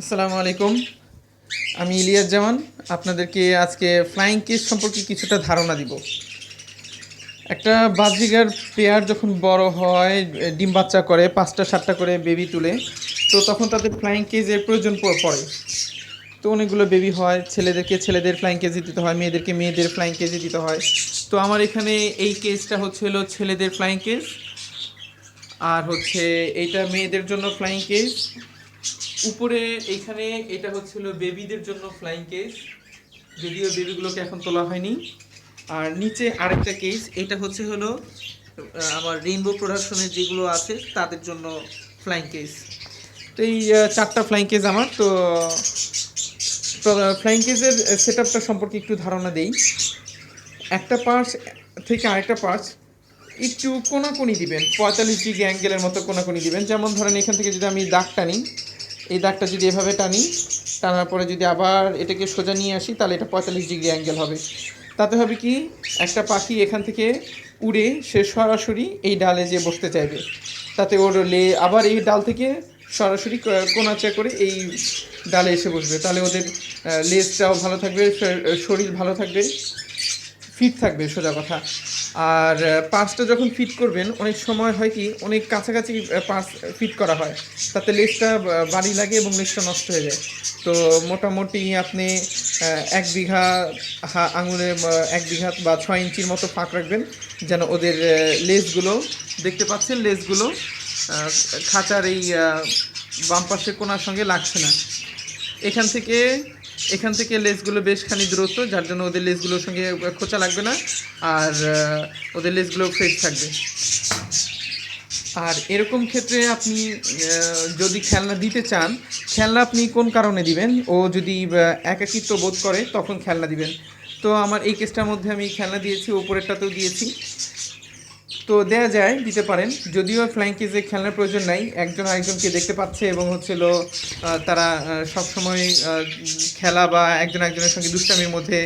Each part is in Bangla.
আসসালামু আলাইকুম। আমি ইলিয়াস জামান আপনাদেরকে আজকে ফ্লাইং কেস সম্পর্কে কিছুটা ধারণা দিব। একটা বাজিগার পেয়ার যখন বড় হয়, ডিম বাচ্চা করে, পাঁচটা, সাতটা করে বেবি তুলে, তো তখন তাদের ফ্লাইং কেজের প্রয়োজন পড়ে। তো অনেকগুলো বেবি হয়, ছেলেদেরকে ছেলেদের ফ্লাইং কেজে দিতে হয়, মেয়েদেরকে মেয়েদের ফ্লাইং কেজে দিতে হয়। তো আমার এখানে এই কেসটা হচ্ছে হলো ছেলেদের ফ্লাইং কেজ আর হচ্ছে এইটা মেয়েদের জন্য ফ্লাইং কেজ উপরে এইখানে এটা হচ্ছিল বেবিদের জন্য ফ্লাইং কেস যদিও বেবিগুলোকে এখন তোলা হয়নি। আর নিচে আরেকটা কেস এটা হচ্ছে হলো আমার রেইনবো প্রোডাকশনের যেগুলো আছে, তাদের জন্য ফ্লাইং কেস তো এই চারটা ফ্লাইং কেস আমার। তো ফ্লাইং কেসের সেট আপটা সম্পর্কে একটু ধারণা দেই। একটা পার্স থেকে আরেকটা পার্স একটু কোনাকুনি দিবেন। পঁয়তাল্লিশ ডিগ্রি অ্যাঙ্গেলের মতো কোনাকুনি দিবেন। যেমন ধরেন এখান থেকে যদি আমি দাগ টানি এই দাগটা যদি এভাবে টানি, টানার পরে যদি আবার এটাকে সোজা নিয়ে আসি, তাহলে এটা পঁয়তাল্লিশ ডিগ্রি অ্যাঙ্গেল হবে। তাতে হবে কি, একটা পাখি এখান থেকে উড়ে সে সরাসরি এই ডালে যে বসতে চাইবে। তাতে ওর লে, আবার এই ডাল থেকে সরাসরি কোনাচা করে এই ডালে এসে বসবে। তাহলে ওদের লেজটাও ভালো থাকবে, শরীর ভালো থাকবে ফিট থাকবে, সোজা কথা। আর পার্সটা যখন ফিট করবেন অনেক সময় হয় কি অনেক কাছাকাছি পার্স ফিট করা হয়। তাতে আহ, বাড়ি লাগে এবং লেসটা নষ্ট হয়ে যায়। তো মোটামুটি আপনি এক বিঘা আঙুলে এক বিঘা বা ছয় ইঞ্চির মতো ফাঁক রাখবেন যেন ওদের আহ, লেজগুলো দেখতে পাচ্ছেন লেসগুলো খাঁচার এই বাম পাশের কোনার সঙ্গে লাগছে না। এখান থেকে এখান থেকে লেসগুলো বেশ খানি দূরত্ব যার জন্য ওদের লেসগুলোর সঙ্গে খোঁচা লাগবে না, আর ওদের লেসগুলো ফ্রেশ থাকবে। আর এরকম ক্ষেত্রে আপনি যদি খেলনা দিতে চান, খেলনা আপনি কোন কারণে দিবেন? ও যদি একাকিত্ব বোধ করে, তখন খেলনা দিবেন। তো আমার এই কেসটার মধ্যে আমি খেলনা দিয়েছি, ওপরেরটাতেও দিয়েছি। তো দেয়া যায়, দিতে পারেন। যদিও ফ্লাইং কেজে খেলনার প্রয়োজন নাই, একজন আরেকজনকে দেখতে পাচ্ছে এবং হচ্ছিল তারা সবসময় খেলা বা একজন একজনের সঙ্গে দুষ্টামির মধ্যে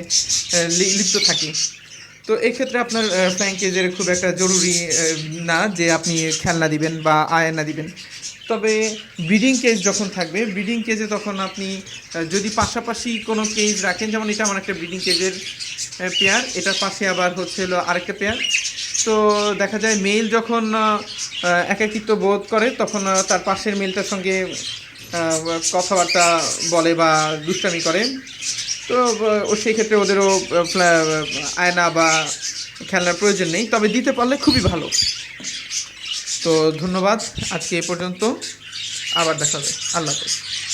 লিপ্ত থাকে। তো এক্ষেত্রে আপনার ফ্লাইং কেজের খুব একটা জরুরি না যে আপনি খেলনা দিবেন বা আয়না দিবেন। তবে ব্রিডিং কেজ যখন থাকবে, ব্রিডিং কেজে তখন আপনি যদি পাশাপাশি কোনো কেজ রাখেন, যেমন এটা আমার একটা ব্রিডিং কেজের পেয়ার, এটার পাশে আবার হচ্ছে হলো আরেকটা পেয়ার। তো দেখা যায় মেল যখন একাকিত্ব বোধ করে, তখন তার পাশের মেলটার সঙ্গে কথাবার্তা বলে বা দুষ্টামি করে। তো সেই ক্ষেত্রে ওদেরও আয়না বা খেলনার প্রয়োজন নেই। তবে দিতে পারলে খুবই ভালো। তো ধন্যবাদ। আজকে এ পর্যন্ত। আবার দেখা হবে। আল্লাহ হাফেজ।